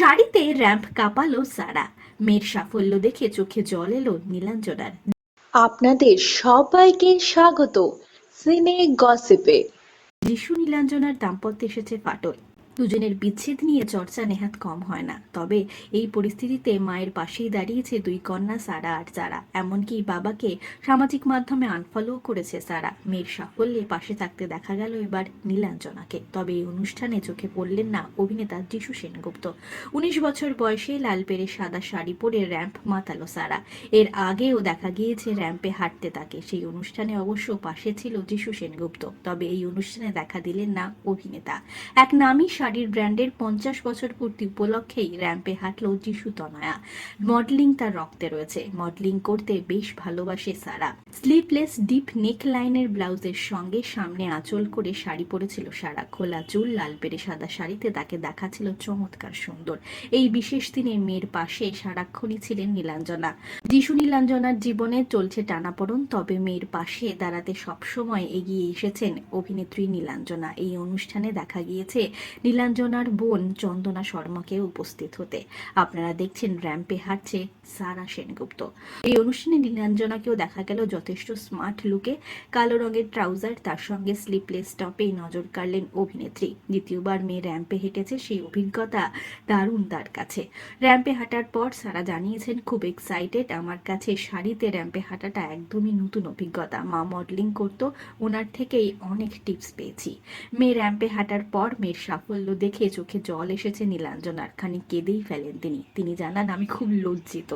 শাড়িতে র্যাম্প কাঁপালো সারা। মেয়ের সাফল্য দেখে চোখে জল এলো নীলাঞ্জনার। আপনাদের সবাইকে স্বাগত। সিনে গসিপে। যিশু নীলাঞ্জনার দাম্পত্য এসেছে ফাটল। দুজনের বিচ্ছেদ নিয়ে চর্চা নেহাত কম হয় না। তবে এই পরিস্থিতিতে মায়ের পাশেই দাঁড়িয়েছে দুই কন্যা সারা আর সারা এমনকি বাবাকে সামাজিক মাধ্যমে আনফলো করেছে সারা। মেয়ের সাফল্যে পাশে থাকতে দেখা গেল এবার নীলাঞ্জনাকে। তবে এই অনুষ্ঠানে চোখে পড়লেন না অভিনেতা যিশু সেনগুপ্ত। উনিশ বছর বয়সে লাল পেরে সাদা শাড়ি পরে র্যাম্প মাতালো সারা। এর আগেও দেখা গিয়েছে র্যাম্পে হাঁটতে তাকে। সেই অনুষ্ঠানে অবশ্য পাশে ছিল যিশু সেনগুপ্ত। তবে এই অনুষ্ঠানে দেখা দিলেন না অভিনেতা। এক নামী শাড়ির ব্র্যান্ডের পঞ্চাশ বছর পূর্তি উপলক্ষেই র্যাম্পে হাঁটল যিশু তনয়া। মডেলিং তার রক্তে রয়েছে। মডেলিং করতে বেশ ভালোবাসে সারা। স্লিপলেস, ডিপ নেক লাইনের ব্লাউজের সঙ্গে সামনে আঁচল করে শাড়ি পরেছিল সারা। খোলা চুল, লাল পেরে সাদা শাড়িতে তাকে দেখাচ্ছিল চমৎকার সুন্দর। এই বিশেষ দিনে মেয়ের পাশে সারাক্ষণই ছিলেন নীলাঞ্জনা। যিশু নীলাঞ্জনার জীবনে চলছে টানাপড়ন, তবে মেয়ের পাশে দাঁড়াতে সবসময় এগিয়ে এসেছেন অভিনেত্রী নীলাঞ্জনা। এই অনুষ্ঠানে দেখা গিয়েছে নীলাঞ্জনার বোন চন্দনা শর্মাকে উপস্থিত হতে। আপনারা দেখছেন র্যাম্পে হাঁটছে সারা সেনগুপ্ত। এই অনুষ্ঠানে নীলাঞ্জনাকেও দেখা গেল যথেষ্ট স্মার্ট লুকে। কালো রঙের ট্রাউজার, তার সঙ্গে স্লিপলেস টপেই নজর কাড়লেন অভিনেত্রী। দ্বিতীয়বার মেয়ে র্যাম্পে হেঁটেছে সেই অভিজ্ঞতা দারুণ তার কাছে। র্যাম্পে হাঁটার পর সারা জানিয়েছেন, খুব এক্সাইটেড আমার কাছে শাড়িতে র্যাম্পে হাঁটাটা একদমই নতুন অভিজ্ঞতা। মা মডেলিং করতো, ওনার থেকেই অনেক টিপস পেয়েছি। মেয়ে র্যাম্পে হাঁটার পর মেয়ের সাফল্য দেখে চোখে জল এসেছে নীলাঞ্জনার খানিক কেঁদেই ফেলেন তিনি। তিনি জানান, আমি খুব লজ্জিত।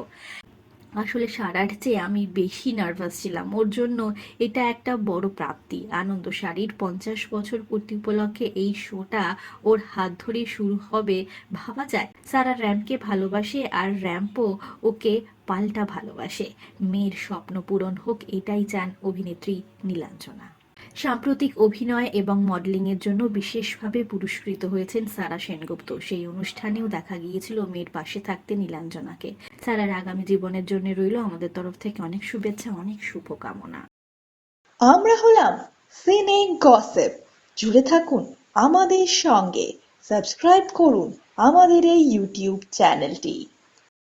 আসলে সারার চেয়ে আমি বেশি নার্ভাস ছিলাম। ওর জন্য এটা একটা বড় প্রাপ্তি। আনন্দ শাড়ির পঞ্চাশ বছর পূর্তি উপলক্ষে এই শোটা ওর হাত ধরে শুরু হবে ভাবা যায়। সারা র্যাম্পকে ভালোবাসে আর র্যাম্পও ওকে পাল্টা ভালোবাসে। মেয়ের স্বপ্ন পূরণ হোক এটাই চান অভিনেত্রী নীলাঞ্জনা। সাম্প্রতিক অভিনয় এবং মডেলিংয়ের জন্য বিশেষভাবে পুরস্কৃত হয়েছেন সারা সেনগুপ্ত। সেই অনুষ্ঠানেও দেখা গিয়েছিল মেয়ের পাশে থাকতে নীলাঞ্জনাকে। সারার আগামী জীবনের জন্য রইল আমাদের তরফ থেকে অনেক শুভেচ্ছা, অনেক শুভকামনা। আমরা হলাম সিনে গসিপ। জুড়ে থাকুন আমাদের সঙ্গে। সাবস্ক্রাইব করুন আমাদের এই ইউটিউব চ্যানেলটি।